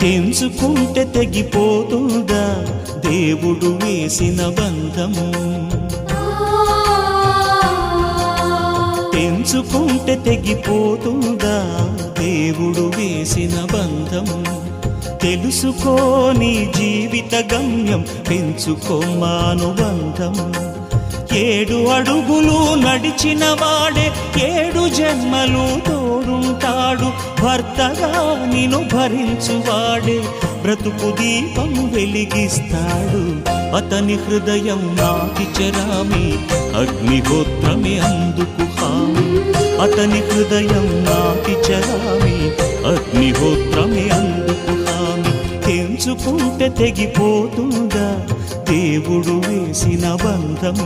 తెంచుకుంటే తెగిపోతుందా? దేవుడు వేసిన బంధం తెంచుకుంటే తెగిపోతుందా? దేవుడు వేసిన బంధం తెలుసుకోని జీవిత గమ్యం పెంచుకోమానుబంధం ఏడు అడుగులు నడిచిన వాడే ఏడు జన్మలు తోడుంటా భర్తగా నిను భరించువాడే. బ్రతుకు దీపం వెలిగిస్తాడు. అతని హృదయం నాకి చరామి. అగ్నిహోత్రమే అందుకు హామీ అతని హృదయం నాకి చరామి. అగ్నిహోత్రమే అందుకు హామీ తెంచుకుంటే తెగిపోతుందా? దేవుడు వేసిన బంధం